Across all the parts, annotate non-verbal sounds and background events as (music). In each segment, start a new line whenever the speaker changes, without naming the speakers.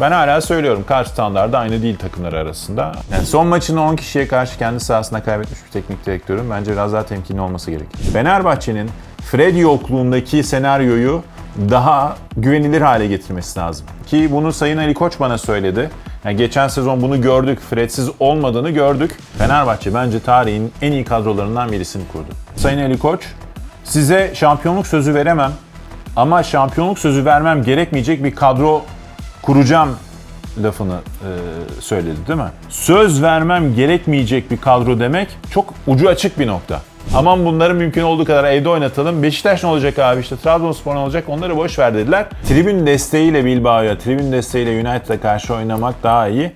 Ben hala söylüyorum karşı standardı aynı değil takımlar arasında. Yani son maçını 10 kişiye karşı kendi sahasında kaybetmiş bir teknik direktörün bence biraz daha temkinli olması gerekir. Fenerbahçe'nin Fred yokluğundaki senaryoyu daha güvenilir hale getirmesi lazım. Ki bunu Sayın Ali Koç bana söyledi. Yani geçen sezon bunu gördük. Fredsiz olmadığını gördük. Fenerbahçe bence tarihin en iyi kadrolarından birisini kurdu. Sayın Ali Koç, size şampiyonluk sözü veremem ama şampiyonluk sözü vermem gerekmeyecek bir kadro kuracağım lafını e, söyledi değil mi? Söz vermem gerekmeyecek bir kadro demek çok ucu açık bir nokta. Aman bunları mümkün olduğu kadar evde oynatalım. Beşiktaş ne olacak abi işte Trabzonspor ne olacak onları boş ver dediler. Tribün desteğiyle Bilbao'ya, tribün desteğiyle United'a karşı oynamak daha iyi.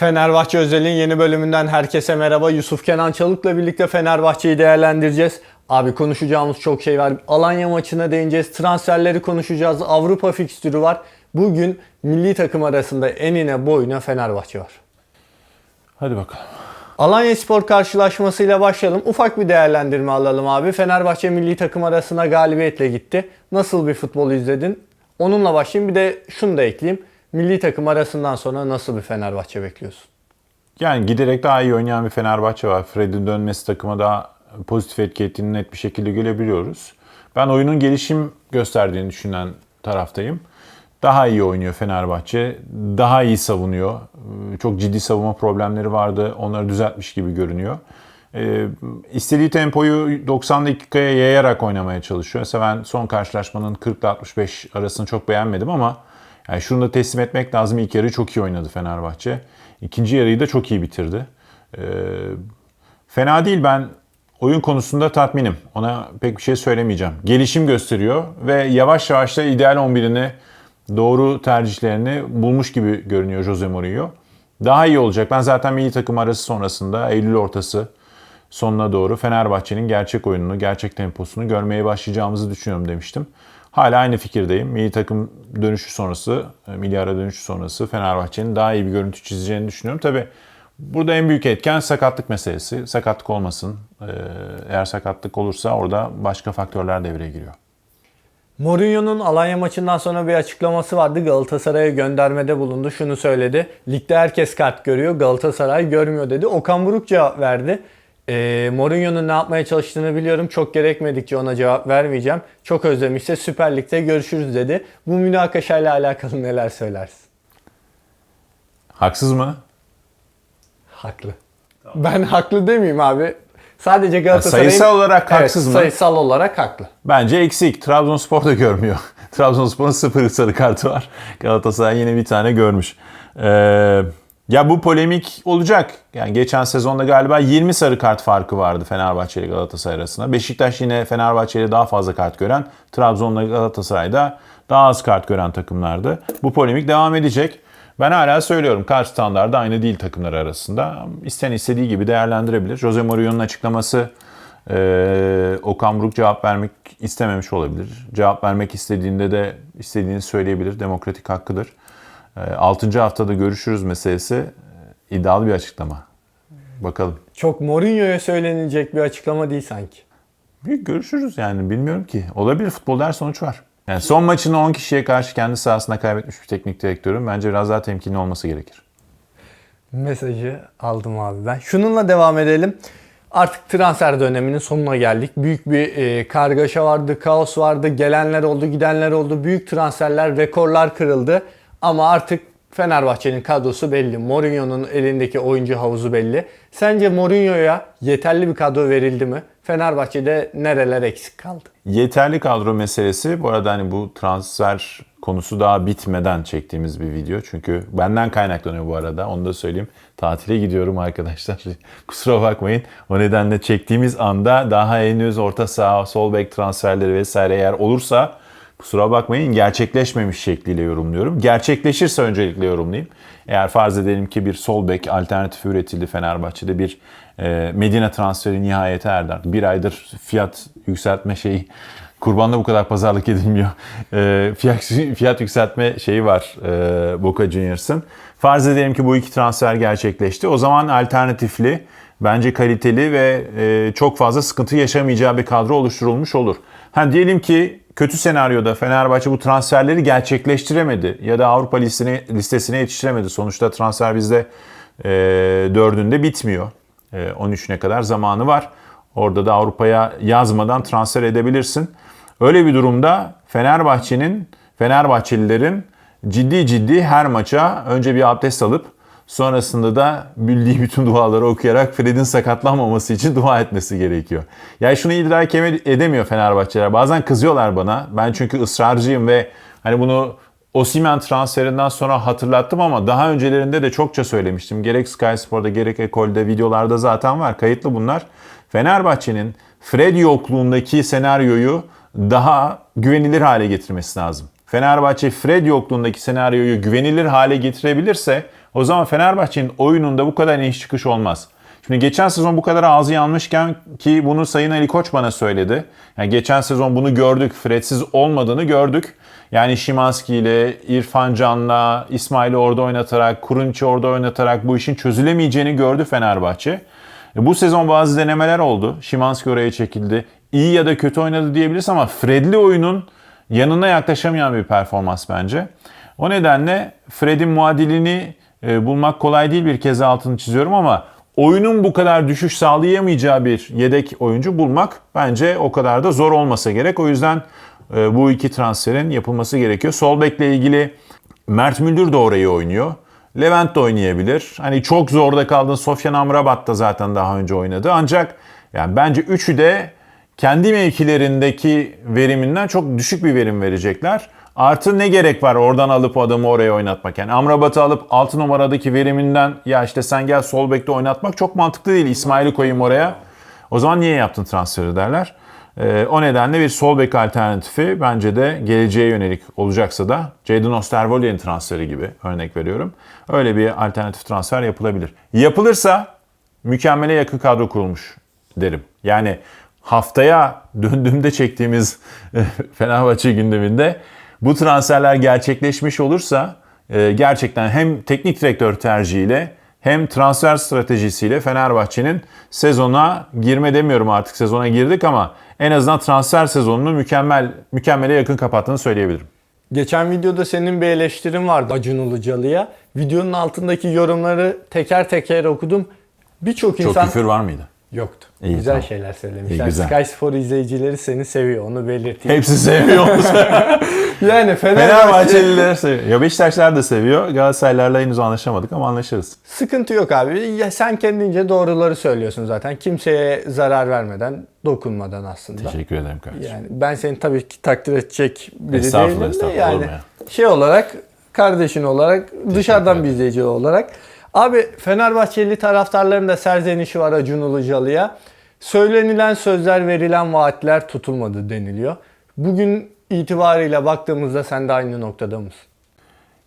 Fenerbahçe Özel'in yeni bölümünden herkese merhaba. Yusuf Kenan Çalık'la birlikte Fenerbahçe'yi değerlendireceğiz. Abi konuşacağımız çok şey var. Alanya maçına değineceğiz. Transferleri konuşacağız. Avrupa fikstürü var. Bugün milli takım arasında enine boyuna Fenerbahçe var.
Hadi bakalım.
Alanya Spor karşılaşmasıyla başlayalım. Ufak bir değerlendirme alalım abi. Fenerbahçe milli takım arasına galibiyetle gitti. Nasıl bir futbol izledin? Onunla başlayayım. Bir de şunu da ekleyeyim. Milli takım arasından sonra nasıl bir Fenerbahçe bekliyorsun?
Yani giderek daha iyi oynayan bir Fenerbahçe var. Fred'in dönmesi takıma daha pozitif etki ettiğini net bir şekilde görebiliyoruz. Ben oyunun gelişim gösterdiğini düşünen taraftayım. Daha iyi oynuyor Fenerbahçe. Daha iyi savunuyor. Çok ciddi savunma problemleri vardı. Onları düzeltmiş gibi görünüyor. Ee, istediği tempoyu 90 dakikaya yayarak oynamaya çalışıyor. Mesela ben son karşılaşmanın 40 ile 65 arasını çok beğenmedim ama yani şunu da teslim etmek lazım. İlk yarıyı çok iyi oynadı Fenerbahçe. İkinci yarıyı da çok iyi bitirdi. Ee, fena değil ben oyun konusunda tatminim. Ona pek bir şey söylemeyeceğim. Gelişim gösteriyor ve yavaş yavaş da ideal 11'ini doğru tercihlerini bulmuş gibi görünüyor Jose Mourinho. Daha iyi olacak. Ben zaten milli takım arası sonrasında Eylül ortası sonuna doğru Fenerbahçe'nin gerçek oyununu, gerçek temposunu görmeye başlayacağımızı düşünüyorum demiştim. Hala aynı fikirdeyim. Milli takım dönüşü sonrası, milli ara dönüşü sonrası Fenerbahçe'nin daha iyi bir görüntü çizeceğini düşünüyorum. Tabi burada en büyük etken sakatlık meselesi. Sakatlık olmasın. Ee, Eğer sakatlık olursa orada başka faktörler devreye giriyor.
Mourinho'nun Alanya maçından sonra bir açıklaması vardı. Galatasaray'a göndermede bulundu. Şunu söyledi. Ligde herkes kart görüyor. Galatasaray görmüyor dedi. Okan Buruk cevap verdi. Ee, Mourinho'nun ne yapmaya çalıştığını biliyorum. Çok gerekmedikçe ona cevap vermeyeceğim. Çok özlemişse Süper Lig'de görüşürüz dedi. Bu münakaşayla alakalı neler söylersin?
Haksız mı?
Haklı. Ben haklı demeyeyim abi. Sadece Galatasaray'ın...
sayısal olarak haksız
evet,
mı?
Sayısal olarak haklı.
Bence eksik. Trabzonspor da görmüyor. (laughs) Trabzonspor'un sıfır sarı kartı var. Galatasaray yine bir tane görmüş. Ee, ya bu polemik olacak. Yani geçen sezonda galiba 20 sarı kart farkı vardı Fenerbahçe ile Galatasaray arasında. Beşiktaş yine Fenerbahçe ile daha fazla kart gören, Trabzon'la Galatasaray'da daha az kart gören takımlardı. Bu polemik devam edecek. Ben hala söylüyorum karşı standardı aynı değil takımlar arasında. İsteyen istediği gibi değerlendirebilir. Jose Mourinho'nun açıklaması ee, Okan Buruk cevap vermek istememiş olabilir. Cevap vermek istediğinde de istediğini söyleyebilir. Demokratik hakkıdır. Ee, 6. haftada görüşürüz meselesi e, iddialı bir açıklama. Bakalım.
Çok Mourinho'ya söylenilecek bir açıklama değil sanki.
Bir görüşürüz yani bilmiyorum ki. Olabilir futbolda her sonuç var. Yani son maçını 10 kişiye karşı kendi sahasında kaybetmiş bir teknik direktörün bence biraz daha temkinli olması gerekir.
Mesajı aldım abi ben. Şununla devam edelim. Artık transfer döneminin sonuna geldik. Büyük bir e, kargaşa vardı, kaos vardı, gelenler oldu, gidenler oldu. Büyük transferler, rekorlar kırıldı. Ama artık Fenerbahçe'nin kadrosu belli. Mourinho'nun elindeki oyuncu havuzu belli. Sence Mourinho'ya yeterli bir kadro verildi mi? Fenerbahçe'de nereler eksik kaldı?
Yeterli kadro meselesi bu arada hani bu transfer konusu daha bitmeden çektiğimiz bir video. Çünkü benden kaynaklanıyor bu arada onu da söyleyeyim. Tatile gidiyorum arkadaşlar. (laughs) Kusura bakmayın. O nedenle çektiğimiz anda daha henüz orta saha, sol bek transferleri vesaire eğer olursa kusura bakmayın gerçekleşmemiş şekliyle yorumluyorum. Gerçekleşirse öncelikle yorumlayayım. Eğer farz edelim ki bir sol bek alternatifi üretildi Fenerbahçe'de bir e, Medine transferi nihayete erdi. Bir aydır fiyat yükseltme şeyi Kurbanla bu kadar pazarlık edilmiyor. E, fiyat, fiyat yükseltme şeyi var e, Boca Juniors'ın. Farz edelim ki bu iki transfer gerçekleşti. O zaman alternatifli, bence kaliteli ve e, çok fazla sıkıntı yaşamayacağı bir kadro oluşturulmuş olur. Ha diyelim ki kötü senaryoda Fenerbahçe bu transferleri gerçekleştiremedi ya da Avrupa listesine, listesine yetiştiremedi. Sonuçta transfer bizde e, dördünde bitmiyor. E, 13'üne kadar zamanı var. Orada da Avrupa'ya yazmadan transfer edebilirsin. Öyle bir durumda Fenerbahçe'nin, Fenerbahçelilerin ciddi ciddi her maça önce bir abdest alıp sonrasında da bildiği bütün duaları okuyarak Fred'in sakatlanmaması için dua etmesi gerekiyor. Yani şunu idrak edemiyor Fenerbahçeler. Bazen kızıyorlar bana. Ben çünkü ısrarcıyım ve hani bunu Osimen transferinden sonra hatırlattım ama daha öncelerinde de çokça söylemiştim. Gerek Sky Spor'da gerek Ekol'de videolarda zaten var. Kayıtlı bunlar. Fenerbahçe'nin Fred yokluğundaki senaryoyu daha güvenilir hale getirmesi lazım. Fenerbahçe Fred yokluğundaki senaryoyu güvenilir hale getirebilirse o zaman Fenerbahçe'nin oyununda bu kadar iniş çıkış olmaz. Şimdi geçen sezon bu kadar ağzı yanmışken ki bunu Sayın Ali Koç bana söyledi. Yani geçen sezon bunu gördük. Fredsiz olmadığını gördük. Yani Şimanski ile İrfan Can'la İsmail'i orada oynatarak, Kurunç'u orada oynatarak bu işin çözülemeyeceğini gördü Fenerbahçe. E, Bu sezon bazı denemeler oldu. Şimanski oraya çekildi. İyi ya da kötü oynadı diyebiliriz ama Fred'li oyunun yanına yaklaşamayan bir performans bence. O nedenle Fred'in muadilini e, bulmak kolay değil bir kez altını çiziyorum ama oyunun bu kadar düşüş sağlayamayacağı bir yedek oyuncu bulmak bence o kadar da zor olmasa gerek. O yüzden e, bu iki transferin yapılması gerekiyor. Sol bekle ilgili Mert Müldür de orayı oynuyor. Levent de oynayabilir. Hani çok zorda kaldın. Sofyan Amrabat da zaten daha önce oynadı. Ancak yani bence üçü de kendi mevkilerindeki veriminden çok düşük bir verim verecekler. Artı ne gerek var oradan alıp adamı oraya oynatmak? Yani Amrabat'ı alıp 6 numaradaki veriminden ya işte sen gel sol bekte oynatmak çok mantıklı değil. İsmail'i koyayım oraya. O zaman niye yaptın transferi derler. Ee, o nedenle bir sol bek alternatifi bence de geleceğe yönelik olacaksa da Jadon Osterwolde'nin transferi gibi örnek veriyorum. Öyle bir alternatif transfer yapılabilir. Yapılırsa mükemmele yakın kadro kurulmuş derim. Yani haftaya döndüğümde çektiğimiz (laughs) Fenerbahçe gündeminde bu transferler gerçekleşmiş olursa e, gerçekten hem teknik direktör tercihiyle hem transfer stratejisiyle Fenerbahçe'nin sezona girme demiyorum artık sezona girdik ama en azından transfer sezonunu mükemmel mükemmele yakın kapattığını söyleyebilirim.
Geçen videoda senin bir eleştirin vardı Acun Ilıcalı'ya. Videonun altındaki yorumları teker teker okudum. Birçok
Çok
insan
küfür var mıydı?
Yoktu.
İyi,
güzel
tamam.
şeyler söylemişler.
İyi, güzel.
Sky Spor izleyicileri seni seviyor. Onu belirteyim.
Hepsi seviyor. (laughs)
Yani Fenerbahçe
Fenerbahçeliler seviyor. Ya Beşiktaşlar da seviyor. Galatasaraylarla henüz anlaşamadık ama anlaşırız.
sıkıntı yok abi. Ya sen kendince doğruları söylüyorsun zaten. Kimseye zarar vermeden, dokunmadan aslında.
Teşekkür ederim kardeşim.
Yani ben seni tabii ki takdir edecek biri
Estağfurullah,
değilim de
estağfurullah,
yani şey olarak kardeşin olarak dışarıdan bir izleyici olarak abi Fenerbahçeli taraftarların da serzenişi var Acun Ilıcalı'ya. Söylenilen sözler, verilen vaatler tutulmadı deniliyor. Bugün itibariyle baktığımızda sen de aynı noktada mısın?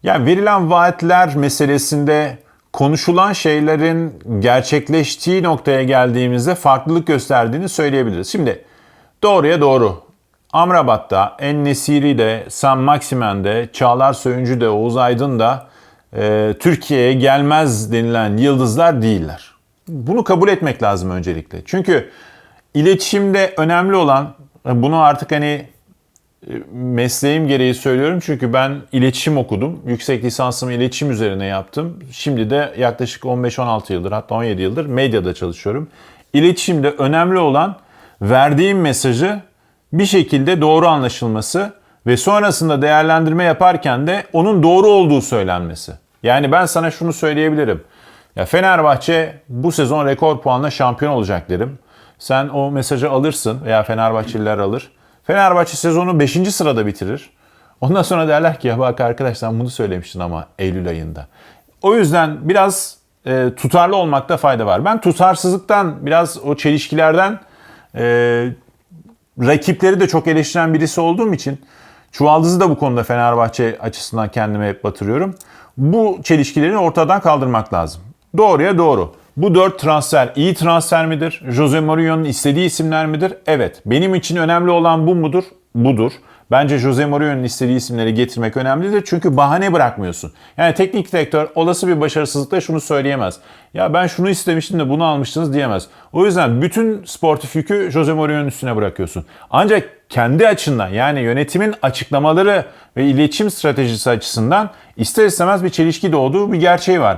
Yani verilen vaatler meselesinde konuşulan şeylerin gerçekleştiği noktaya geldiğimizde farklılık gösterdiğini söyleyebiliriz. Şimdi doğruya doğru. Amrabat'ta, En-Nesiri'de, Sam Maximen'de, Çağlar Söyüncü de, Oğuz Aydın da e, Türkiye'ye gelmez denilen yıldızlar değiller. Bunu kabul etmek lazım öncelikle. Çünkü iletişimde önemli olan, bunu artık hani mesleğim gereği söylüyorum çünkü ben iletişim okudum. Yüksek lisansımı iletişim üzerine yaptım. Şimdi de yaklaşık 15-16 yıldır hatta 17 yıldır medyada çalışıyorum. İletişimde önemli olan verdiğim mesajı bir şekilde doğru anlaşılması ve sonrasında değerlendirme yaparken de onun doğru olduğu söylenmesi. Yani ben sana şunu söyleyebilirim. Ya Fenerbahçe bu sezon rekor puanla şampiyon olacak derim. Sen o mesajı alırsın veya Fenerbahçeliler alır. Fenerbahçe sezonu 5. sırada bitirir. Ondan sonra derler ki ya bak arkadaş sen bunu söylemiştin ama Eylül ayında. O yüzden biraz e, tutarlı olmakta fayda var. Ben tutarsızlıktan biraz o çelişkilerden e, rakipleri de çok eleştiren birisi olduğum için Çuvaldız'ı da bu konuda Fenerbahçe açısından kendime batırıyorum. Bu çelişkileri ortadan kaldırmak lazım. Doğruya doğru. Bu dört transfer iyi transfer midir? Jose Mourinho'nun istediği isimler midir? Evet. Benim için önemli olan bu mudur? budur. Bence Jose Mourinho'nun istediği isimleri getirmek önemlidir. Çünkü bahane bırakmıyorsun. Yani teknik direktör olası bir başarısızlıkta şunu söyleyemez. Ya ben şunu istemiştim de bunu almıştınız diyemez. O yüzden bütün sportif yükü Jose Mourinho'nun üstüne bırakıyorsun. Ancak kendi açından yani yönetimin açıklamaları ve iletişim stratejisi açısından ister istemez bir çelişki doğduğu bir gerçeği var.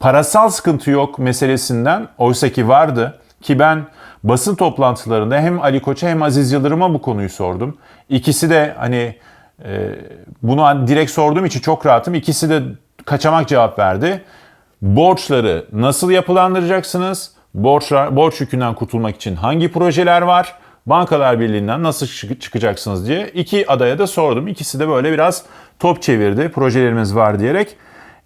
Parasal sıkıntı yok meselesinden oysa ki vardı ki ben basın toplantılarında hem Ali Koç'a hem Aziz Yıldırım'a bu konuyu sordum. İkisi de hani e, bunu direkt sorduğum için çok rahatım. İkisi de kaçamak cevap verdi. Borçları nasıl yapılandıracaksınız? Borçlar, borç yükünden kurtulmak için hangi projeler var? Bankalar Birliği'nden nasıl çık- çıkacaksınız diye iki adaya da sordum. İkisi de böyle biraz top çevirdi. Projelerimiz var diyerek.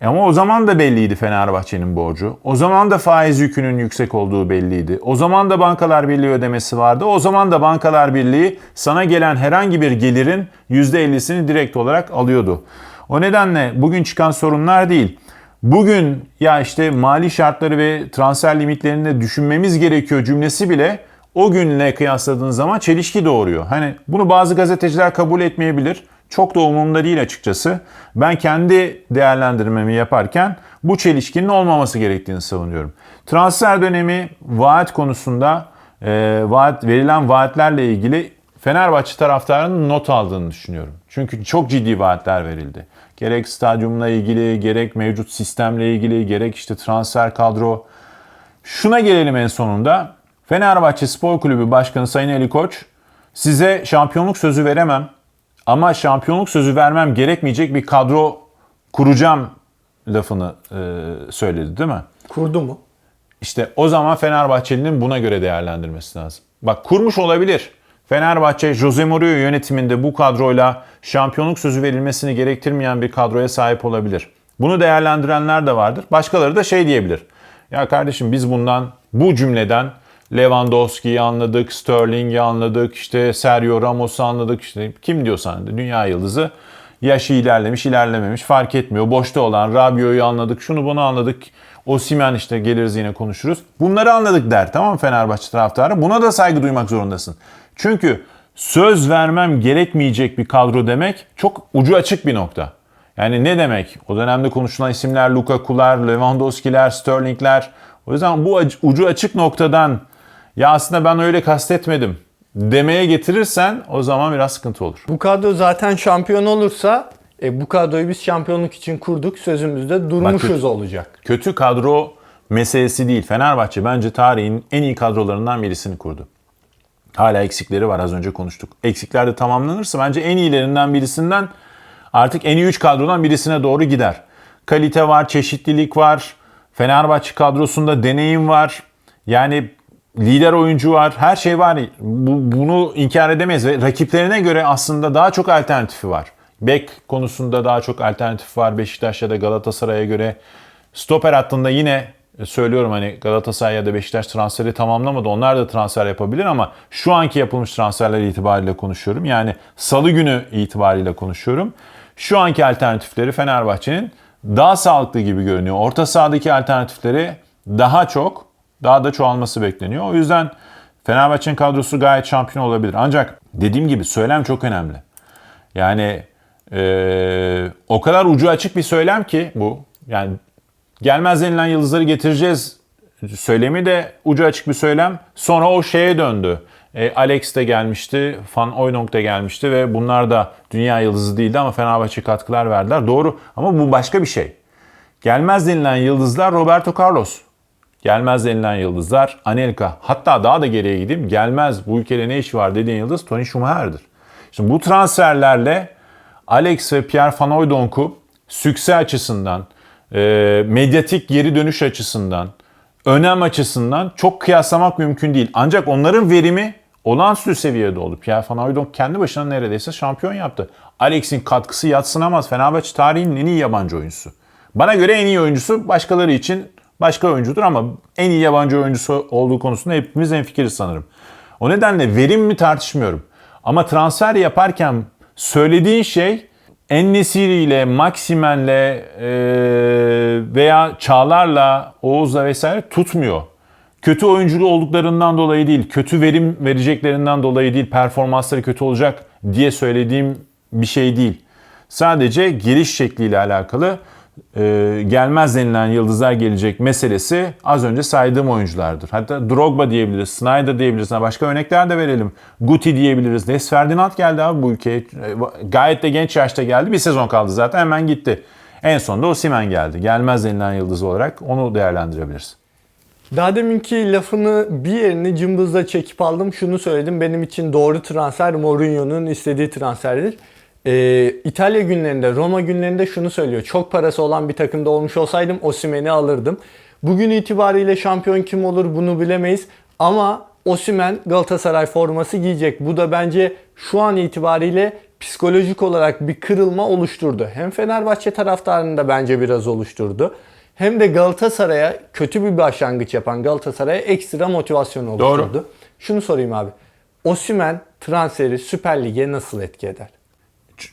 E Ama o zaman da belliydi Fenerbahçe'nin borcu. O zaman da faiz yükünün yüksek olduğu belliydi. O zaman da Bankalar Birliği ödemesi vardı. O zaman da Bankalar Birliği sana gelen herhangi bir gelirin %50'sini direkt olarak alıyordu. O nedenle bugün çıkan sorunlar değil. Bugün ya işte mali şartları ve transfer limitlerini de düşünmemiz gerekiyor cümlesi bile o günle kıyasladığın zaman çelişki doğuruyor. Hani bunu bazı gazeteciler kabul etmeyebilir. Çok da umurumda değil açıkçası. Ben kendi değerlendirmemi yaparken bu çelişkinin olmaması gerektiğini savunuyorum. Transfer dönemi vaat konusunda e, vaat verilen vaatlerle ilgili Fenerbahçe taraftarının not aldığını düşünüyorum. Çünkü çok ciddi vaatler verildi. Gerek stadyumla ilgili, gerek mevcut sistemle ilgili, gerek işte transfer kadro. Şuna gelelim en sonunda. Fenerbahçe Spor Kulübü Başkanı Sayın Ali Koç size şampiyonluk sözü veremem ama şampiyonluk sözü vermem gerekmeyecek bir kadro kuracağım lafını e, söyledi değil mi?
Kurdu mu?
İşte o zaman Fenerbahçeli'nin buna göre değerlendirmesi lazım. Bak kurmuş olabilir. Fenerbahçe Jose Mourinho yönetiminde bu kadroyla şampiyonluk sözü verilmesini gerektirmeyen bir kadroya sahip olabilir. Bunu değerlendirenler de vardır. Başkaları da şey diyebilir. Ya kardeşim biz bundan bu cümleden Lewandowski'yi anladık, Sterling'i anladık, işte Sergio Ramos'u anladık, işte kim diyorsan de dünya yıldızı. Yaşı ilerlemiş, ilerlememiş fark etmiyor. Boşta olan Rabiot'u anladık, şunu bunu anladık. Osimhen işte geliriz yine konuşuruz. Bunları anladık der tamam mı Fenerbahçe taraftarı? Buna da saygı duymak zorundasın. Çünkü söz vermem gerekmeyecek bir kadro demek çok ucu açık bir nokta. Yani ne demek? O dönemde konuşulan isimler Lukaku'lar, Lewandowski'ler, Sterling'ler. O yüzden bu ucu açık noktadan ya aslında ben öyle kastetmedim demeye getirirsen o zaman biraz sıkıntı olur.
Bu kadro zaten şampiyon olursa e, bu kadroyu biz şampiyonluk için kurduk. Sözümüzde durmuşuz
Bak-
olacak.
Kötü kadro meselesi değil. Fenerbahçe bence tarihin en iyi kadrolarından birisini kurdu. Hala eksikleri var az önce konuştuk. Eksikler de tamamlanırsa bence en iyilerinden birisinden artık en iyi 3 kadrodan birisine doğru gider. Kalite var, çeşitlilik var. Fenerbahçe kadrosunda deneyim var. Yani lider oyuncu var. Her şey var. Bu- bunu inkar edemeyiz ve rakiplerine göre aslında daha çok alternatifi var. Bek konusunda daha çok alternatif var Beşiktaş ya da Galatasaray'a göre. Stoper hattında yine e, söylüyorum hani Galatasaray ya da Beşiktaş transferi tamamlamadı. Onlar da transfer yapabilir ama şu anki yapılmış transferler itibariyle konuşuyorum. Yani salı günü itibariyle konuşuyorum. Şu anki alternatifleri Fenerbahçe'nin daha sağlıklı gibi görünüyor. Orta sahadaki alternatifleri daha çok, daha da çoğalması bekleniyor. O yüzden Fenerbahçe'nin kadrosu gayet şampiyon olabilir. Ancak dediğim gibi söylem çok önemli. Yani eee, o kadar ucu açık bir söylem ki bu. Yani gelmez denilen yıldızları getireceğiz söylemi de ucu açık bir söylem. Sonra o şeye döndü. E, Alex de gelmişti, Van Hooijdonk da gelmişti ve bunlar da dünya yıldızı değildi ama Fenerbahçe katkılar verdiler. Doğru ama bu başka bir şey. Gelmez denilen yıldızlar Roberto Carlos. Gelmez denilen yıldızlar Anelka. Hatta daha da geriye gideyim. Gelmez bu ülkede ne işi var dediğin yıldız Tony Schumacher'dir. Şimdi bu transferlerle Alex ve Pierre Van Hooijdonk'u sükse açısından, e, medyatik geri dönüş açısından, önem açısından çok kıyaslamak mümkün değil. Ancak onların verimi olağanüstü seviyede oldu. Pierre Van Hooijdonk kendi başına neredeyse şampiyon yaptı. Alex'in katkısı yatsınamaz. Fenerbahçe tarihinin en iyi yabancı oyuncusu. Bana göre en iyi oyuncusu başkaları için başka oyuncudur ama en iyi yabancı oyuncusu olduğu konusunda hepimiz hemfikiriz sanırım. O nedenle verim mi tartışmıyorum. Ama transfer yaparken söylediğin şey Ennesiri ile Maximen'le e, veya Çağlar'la Oğuz'la vesaire tutmuyor. Kötü oyunculu olduklarından dolayı değil, kötü verim vereceklerinden dolayı değil, performansları kötü olacak diye söylediğim bir şey değil. Sadece geliş şekliyle alakalı e, gelmez denilen yıldızlar gelecek meselesi az önce saydığım oyunculardır. Hatta Drogba diyebiliriz, Snyder diyebiliriz. Başka örnekler de verelim. Guti diyebiliriz. Des Ferdinand geldi abi bu ülkeye. E, Gayet de genç yaşta geldi. Bir sezon kaldı zaten hemen gitti. En sonunda Osimhen geldi. Gelmez denilen yıldız olarak onu değerlendirebiliriz.
Daha deminki lafını bir yerini cımbızla çekip aldım. Şunu söyledim. Benim için doğru transfer Mourinho'nun istediği transferdir. Ee, İtalya günlerinde, Roma günlerinde şunu söylüyor. Çok parası olan bir takımda olmuş olsaydım Osimhen'i alırdım. Bugün itibariyle şampiyon kim olur bunu bilemeyiz. Ama Osimhen Galatasaray forması giyecek. Bu da bence şu an itibariyle psikolojik olarak bir kırılma oluşturdu. Hem Fenerbahçe taraftarını da bence biraz oluşturdu. Hem de Galatasaray'a kötü bir başlangıç yapan Galatasaray'a ekstra motivasyon oluşturdu. Şunu sorayım abi. Osimhen transferi Süper Lig'e nasıl etki eder?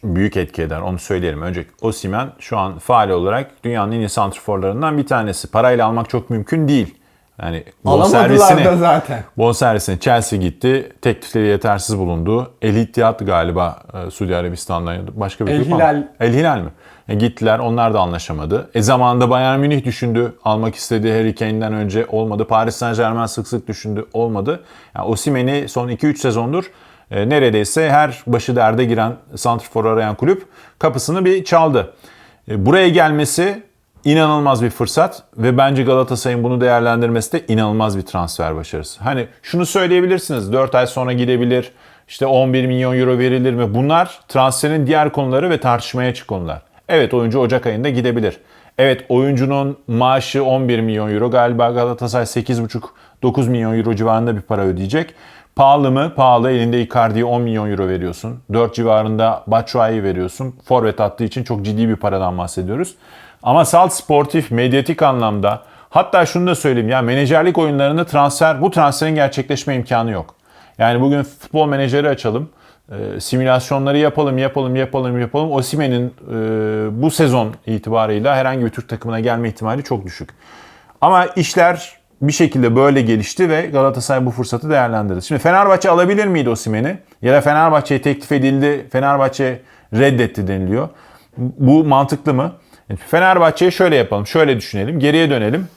Büyük etki eder onu söyleyelim. Önce Osimhen şu an faal olarak dünyanın en iyi santrforlarından bir tanesi. Parayla almak çok mümkün değil. Yani bonservisini-
da zaten.
Bonservisine Chelsea gitti. Teklifleri yetersiz bulundu. El Ittihad galiba e, Suudi Arabistan'dan başka bir
El
kulüp ama-
Hilal.
El Hilal mi? E, gittiler onlar da anlaşamadı. E zamanında Bayern Münih düşündü. Almak istedi Harry Kane'den önce olmadı. Paris Saint Germain sık sık düşündü. Olmadı. Yani Osimhen'i son 2-3 sezondur e, neredeyse her başı derde giren santrfor arayan kulüp kapısını bir çaldı. E, buraya gelmesi inanılmaz bir fırsat ve bence Galatasaray'ın bunu değerlendirmesi de inanılmaz bir transfer başarısı. Hani şunu söyleyebilirsiniz 4 ay sonra gidebilir işte 11 milyon euro verilir mi? Bunlar transferin diğer konuları ve tartışmaya açık konular. Evet oyuncu Ocak ayında gidebilir. Evet oyuncunun maaşı 11 milyon euro galiba Galatasaray 8,5-9 milyon euro civarında bir para ödeyecek. Pahalı mı? Pahalı. Elinde Icardi'ye 10 milyon euro veriyorsun. 4 civarında Batshuayi veriyorsun. Forvet attığı için çok ciddi bir paradan bahsediyoruz. Ama salt sportif, medyatik anlamda hatta şunu da söyleyeyim ya menajerlik oyunlarında transfer, bu transferin gerçekleşme imkanı yok. Yani bugün futbol menajeri açalım. e, simülasyonları yapalım, yapalım, yapalım, yapalım. Osimhen'in e, bu sezon itibarıyla herhangi bir Türk takımına gelme ihtimali çok düşük. Ama işler bir şekilde böyle gelişti ve Galatasaray bu fırsatı değerlendirdi. Şimdi Fenerbahçe alabilir miydi Osimhen'i? Ya da Fenerbahçe'ye teklif edildi, Fenerbahçe reddetti deniliyor. Bu mantıklı mı? Fenerbahçe'ye şöyle yapalım, şöyle düşünelim, geriye dönelim.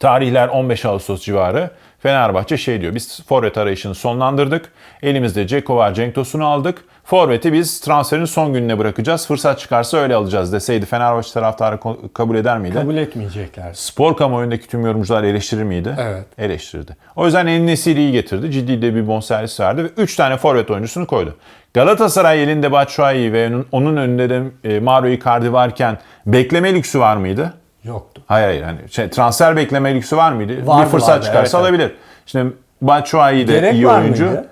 Tarihler 15 Ağustos civarı. Fenerbahçe şey diyor. Biz forvet arayışını sonlandırdık. Elimizde Ceko var, Cenk Tosun'u aldık. Forvet'i biz transferin son gününe bırakacağız. Fırsat çıkarsa öyle alacağız deseydi Fenerbahçe taraftarı kabul eder miydi?
Kabul etmeyecekler.
Spor kamuoyundaki tüm yorumcular eleştirir miydi?
Evet.
Eleştirdi. O yüzden En Nesiri'yi getirdi. Ciddi de bir bonservis verdi ve 3 tane forvet oyuncusunu koydu. Galatasaray elinde Batshuayi ve onun- önünde de e, Mauro Icardi varken bekleme lüksü var mıydı?
Yoktu.
Hayır hayır. Hani şey, transfer bekleme lüksü var mıydı?
Vardı,
bir fırsat
vardı,
çıkarsa
evet,
alabilir. Şimdi Batshuayi de
Gerek
iyi
var
oyuncu.
mıydı?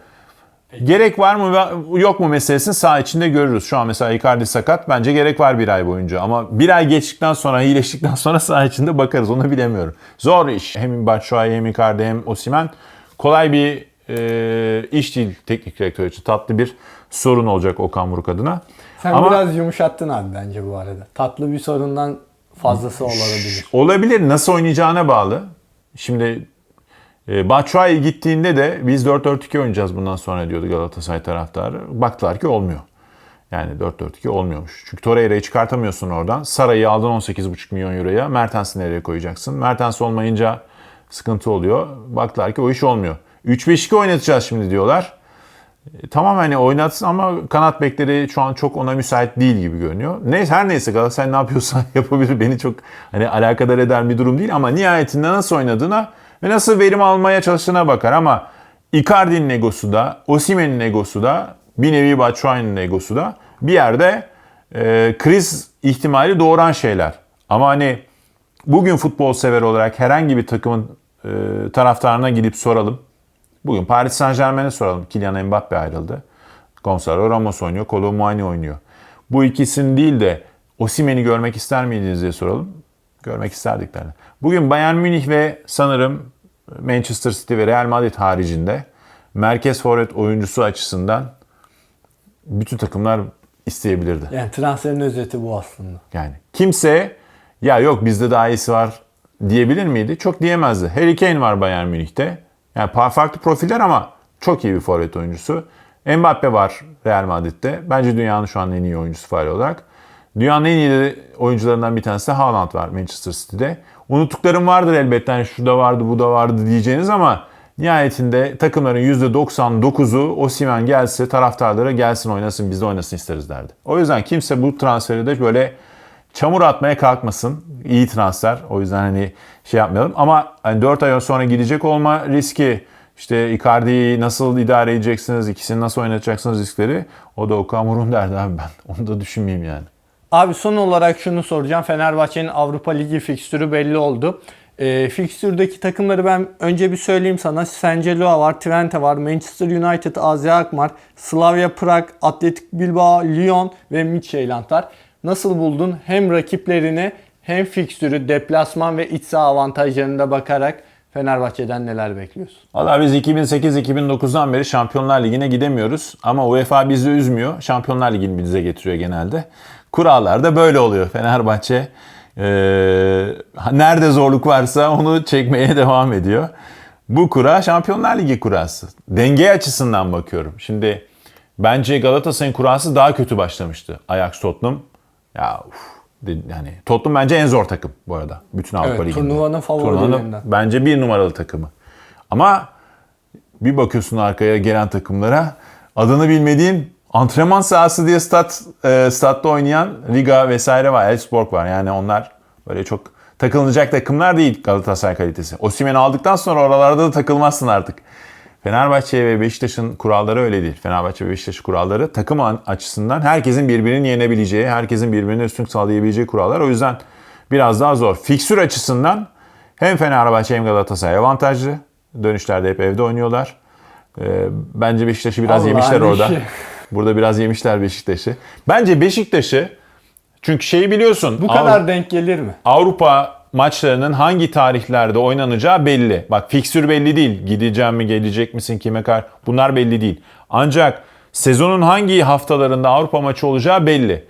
Gerek var mı yok mu meselesini saha içinde görürüz. Şu an mesela Icardi sakat. Bence gerek var bir ay boyunca. Ama bir ay geçtikten sonra, (laughs) iyileştikten sonra saha içinde bakarız. Onu bilemiyorum. Zor iş. Hem Batshuayi hem Icardi hem Osimhen. Kolay bir e, iş değil teknik direktör için. Tatlı bir sorun olacak Okan Buruk adına.
Sen
Ama
biraz yumuşattın abi bence bu arada. Tatlı bir sorundan fazlası olabilir.
olabilir. Nasıl oynayacağına bağlı. Şimdi e, Batshuayi gittiğinde de biz 4-4-2 oynayacağız bundan sonra diyordu Galatasaray taraftarı. Baktılar ki olmuyor. Yani 4-4-2 olmuyormuş. Çünkü Torreira'yı çıkartamıyorsun oradan. Saray'ı aldın 18,5 milyon euroya. Mertens'i nereye koyacaksın? Mertens olmayınca sıkıntı oluyor. Baktılar ki o iş olmuyor. 3-5-2 oynatacağız şimdi diyorlar. E, Tamam hani oynatsın ama kanat bekleri şu an çok ona müsait değil gibi görünüyor. Neyse her neyse Galatasaray ne yapıyorsa (laughs) yapabilir. Beni çok hani alakadar eden bir durum değil ama nihayetinde nasıl oynadığına ve nasıl verim almaya çalıştığına bakar ama Icardi'nin egosu da, Osimhen'in egosu da, bir nevi Batshuayi'nin egosu da bir yerde e, kriz ihtimali doğuran şeyler. Ama hani bugün futbol sever olarak herhangi bir takımın e, taraftarına gidip soralım. Bugün Paris Saint Germain'e soralım. Kylian Mbappe ayrıldı. Gonzalo Ramos oynuyor. Kolo Muani oynuyor. Bu ikisini değil de Osimhen'i görmek ister miydiniz diye soralım. Görmek isterdik derler. Bugün Bayern Münih ve sanırım Manchester City ve Real Madrid haricinde merkez forvet oyuncusu açısından bütün takımlar isteyebilirdi.
Yani transferin özeti bu aslında.
Yani kimse ya yok bizde daha iyisi var diyebilir miydi? Çok diyemezdi. Harry Kane var Bayern Münih'te. Yani farklı profiller ama çok iyi bir forvet oyuncusu. Mbappe var Real Madrid'de. Bence dünyanın şu an en iyi oyuncusu faal olarak. Dünyanın en iyi oyuncularından bir tanesi de Haaland var Manchester City'de. Unuttuklarım vardır elbette. Hani şu da vardı, bu da vardı diyeceğiniz ama nihayetinde takımların %99'u Osimhen gelse, taraftarlara gelsin oynasın, biz de oynasın isteriz derdi. O yüzden kimse bu transferi de böyle çamur atmaya kalkmasın. İyi transfer. O yüzden hani şey yapmayalım. Ama hani 4 ay sonra gidecek olma riski, işte Icardi'yi nasıl idare edeceksiniz, ikisini nasıl oynatacaksınız riskleri. O da Okamur'un derdi abi ben. (laughs) Onu da düşünmeyeyim yani.
Abi son olarak şunu soracağım. Fenerbahçe'nin Avrupa Ligi fikstürü belli oldu. E, fikstürdeki takımları ben önce bir söyleyeyim sana. Senceloa var, Twente var, Manchester United, AZ Alkmaar, Slavia Prag, Atletik Bilbao, Lyon ve Midtjylland var. Nasıl buldun hem rakiplerini hem fikstürü, deplasman ve iç saha avantajlarına bakarak Fenerbahçe'den neler bekliyorsun?
Valla biz 2008-2009'dan beri Şampiyonlar Ligi'ne gidemiyoruz. Ama UEFA bizi üzmüyor. Şampiyonlar Ligi'ni bize getiriyor genelde. Kurallar da böyle oluyor. Fenerbahçe eee, nerede zorluk varsa onu çekmeye (laughs) devam ediyor. Bu kura Şampiyonlar Ligi kurası. Denge açısından bakıyorum. Şimdi bence Galatasaray'ın kurası daha kötü başlamıştı. Ajax Tottenham. Ya uf, yani Tottenham bence en zor takım bu arada. Bütün Avrupa
Evet,
Ligi'nde.
turnuvanın favorilerinden.
Bence bir numaralı takımı. Ama bir bakıyorsun arkaya gelen takımlara adını bilmediğin antrenman sahası diye stat, e, statta oynayan Riga vesaire var. Elfsborg var. Yani onlar böyle çok takılınacak takımlar değil Galatasaray kalitesi. Osimhen'i aldıktan sonra oralarda da takılmazsın artık. Fenerbahçe ve Beşiktaş'ın kuralları öyle değil. Fenerbahçe ve Beşiktaş kuralları takım an- açısından herkesin birbirini yenebileceği, herkesin birbirine üstünlük sağlayabileceği kurallar. O yüzden biraz daha zor. Fiksür açısından hem Fenerbahçe hem Galatasaray avantajlı. Dönüşlerde hep evde oynuyorlar. Ee, bence Beşiktaş'ı biraz
Allah'ın
yemişler orada.
işi.
Burada biraz yemişler Beşiktaş'ı. Bence Beşiktaş'ı çünkü şeyi biliyorsun.
Bu kadar denk gelir mi?
Avrupa maçlarının hangi tarihlerde oynanacağı belli. Bak fiksür belli değil. Gideceğim mi, gelecek misin, kime kar? Bunlar belli değil. Ancak sezonun hangi haftalarında Avrupa maçı olacağı belli.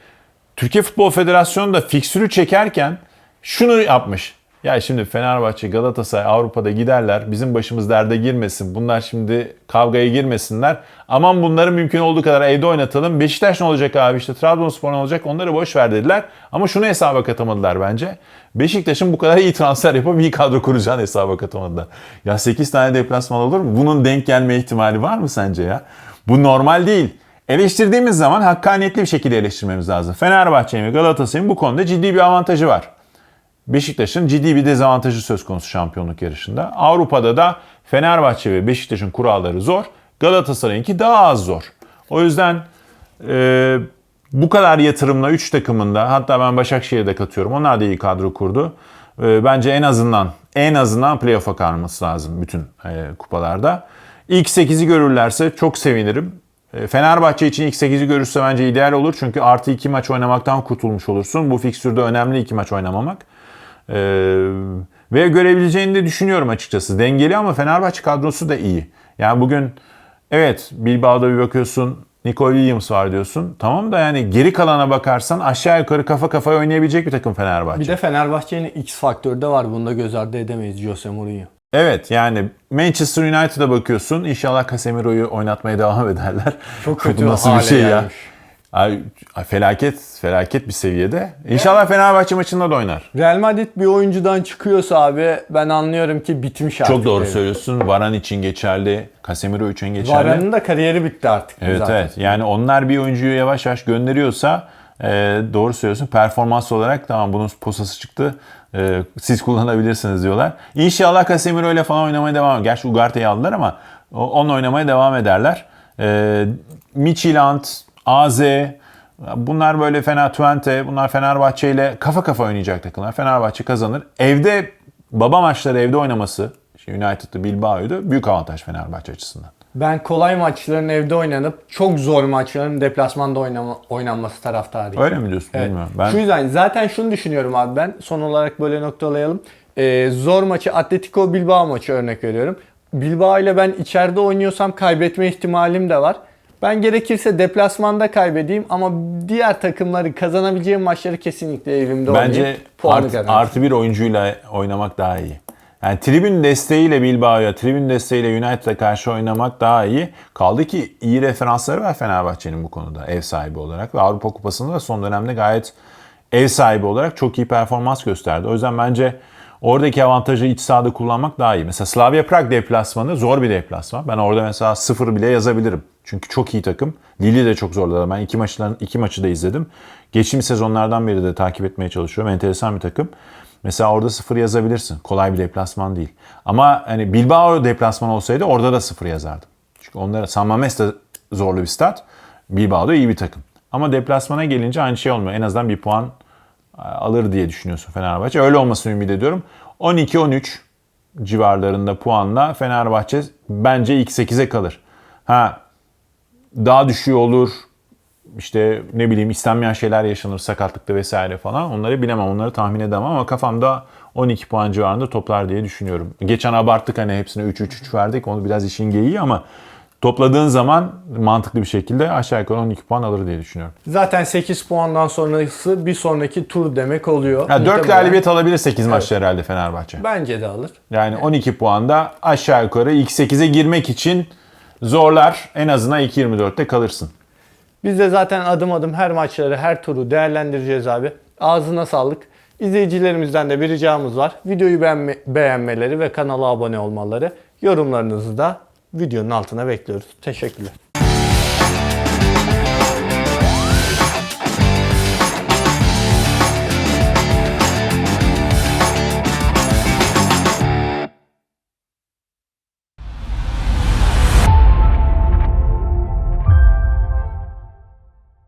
Türkiye Futbol Federasyonu da fiksürü çekerken şunu yapmış. Ya şimdi Fenerbahçe, Galatasaray Avrupa'da giderler. Bizim başımız derde girmesin. Bunlar şimdi kavgaya girmesinler. Aman bunları mümkün olduğu kadar evde oynatalım. Beşiktaş ne olacak abi işte Trabzonspor ne olacak onları boş ver dediler. Ama şunu hesaba katamadılar bence. Beşiktaş'ın bu kadar iyi transfer yapıp iyi kadro kuracağını hesaba katamadılar. Ya 8 tane deplasman olur mu? Bunun denk gelme ihtimali var mı sence ya? Bu normal değil. Eleştirdiğimiz zaman hakkaniyetli bir şekilde eleştirmemiz lazım. Fenerbahçe'nin ve Galatasaray'ın bu konuda ciddi bir avantajı var. Beşiktaş'ın ciddi bir dezavantajı söz konusu şampiyonluk yarışında. Avrupa'da da Fenerbahçe ve Beşiktaş'ın kuralları zor. Galatasaray'ınki daha az zor. O yüzden e, bu kadar yatırımla 3 takımında hatta ben Başakşehir'de katıyorum. Onlar da iyi kadro kurdu. E, bence en azından en azından playoff'a kalması lazım bütün e, kupalarda. İlk 8'i görürlerse çok sevinirim. E, Fenerbahçe için ilk 8'i görürse bence ideal olur. Çünkü artı 2 maç oynamaktan kurtulmuş olursun. Bu fikstürde önemli 2 maç oynamamak. Ee, ve görebileceğini de düşünüyorum açıkçası. Dengeli ama Fenerbahçe kadrosu da iyi. Yani bugün evet Bilbao'da bir bakıyorsun Nicole Williams var diyorsun. Tamam da yani geri kalana bakarsan aşağı yukarı kafa kafaya oynayabilecek bir takım Fenerbahçe.
Bir de Fenerbahçe'nin X faktörü de var. Bunu da göz ardı edemeyiz Jose Mourinho.
Evet yani Manchester United'a bakıyorsun. İnşallah Casemiro'yu oynatmaya devam ederler.
Çok (laughs) kötü
Bu nasıl bir şey ya?
gelmiş.
Ay, ay, felaket felaket bir seviyede. İnşallah Fenerbahçe maçında da oynar.
Real Madrid bir oyuncudan çıkıyorsa abi ben anlıyorum ki bitmiş artık.
Çok doğru
devir.
söylüyorsun. Varan için geçerli. Casemiro için geçerli.
Varane da kariyeri bitti artık.
Evet
zaten.
evet. Yani onlar bir oyuncuyu yavaş yavaş gönderiyorsa e, doğru söylüyorsun. Performans olarak tamam bunun posası çıktı. E, siz kullanabilirsiniz diyorlar. İnşallah Casemiro ile falan oynamaya devam eder. Gerçi Ugarte'yi aldılar ama onunla oynamaya devam ederler. E, Midtjylland, AZ bunlar böyle fena Twente, bunlar Fenerbahçe ile kafa kafa oynayacak takımlar. Fenerbahçe kazanır. Evde baba maçları evde oynaması işte United'da Bilbao'ydu. Büyük avantaj Fenerbahçe açısından.
Ben kolay maçların evde oynanıp çok zor maçların deplasmanda oynama, oynanması taraftarıyım.
Öyle mi diyorsun
Evet.
bilmiyorum. Ben
Şu yüzden zaten şunu düşünüyorum abi ben son olarak böyle noktalayalım. Ee, zor maçı Atletico Bilbao maçı örnek veriyorum. Bilbao ile ben içeride oynuyorsam kaybetme ihtimalim de var. Ben gerekirse deplasmanda kaybedeyim ama diğer takımları kazanabileceğim maçları kesinlikle evimde
Bence
oynayıp puanı
art, artı bir oyuncuyla oynamak daha iyi. Yani tribün desteğiyle Bilbao'ya, tribün desteğiyle United'a karşı oynamak daha iyi. Kaldı ki iyi referansları var Fenerbahçe'nin bu konuda ev sahibi olarak. Ve Avrupa Kupası'nda da son dönemde gayet ev sahibi olarak çok iyi performans gösterdi. O yüzden bence oradaki avantajı iç sahada kullanmak daha iyi. Mesela Slavia Prag deplasmanı zor bir deplasman. Ben orada mesela sıfır bile yazabilirim. Çünkü çok iyi takım. Lille de çok zorladı. Ben iki maçların iki maçı da izledim. Geçtiğimiz sezonlardan beri de takip etmeye çalışıyorum. Enteresan bir takım. Mesela orada sıfır yazabilirsin. Kolay bir deplasman değil. Ama hani Bilbao deplasman olsaydı orada da sıfır yazardım. Çünkü onlara San Mamés de zorlu bir stat. Bilbao da iyi bir takım. Ama deplasmana gelince aynı şey olmuyor. En azından bir puan alır diye düşünüyorsun Fenerbahçe. Öyle olmasını ümit ediyorum. 12-13 civarlarında puanla Fenerbahçe bence ilk 8'e kalır. Ha daha düşüğü olur. İşte ne bileyim istenmeyen şeyler yaşanır sakatlıkta vesaire falan. Onları bilemem, onları tahmin edemem ama kafamda 12 puan civarında toplar diye düşünüyorum. Geçen abarttık hani hepsine 3-3-3 verdik. Onu biraz işin geyiği ama topladığın zaman mantıklı bir şekilde aşağı yukarı 12 puan alır diye düşünüyorum.
Zaten 8 puandan sonrası bir sonraki tur demek oluyor.
Ha, 4
Muhtemelen-
galibiyet alabilir 8 maçta herhalde Fenerbahçe.
Bence de alır.
Yani 12 puanda aşağı yukarı ilk 8'e girmek için zorlar. En azından 2.24'te kalırsın.
Biz de zaten adım adım her maçları, her turu değerlendireceğiz abi. Ağzına sağlık. İzleyicilerimizden de bir ricamız var. Videoyu beğenme- beğenmeleri ve kanala abone olmaları. Yorumlarınızı da videonun altına bekliyoruz. Teşekkürler.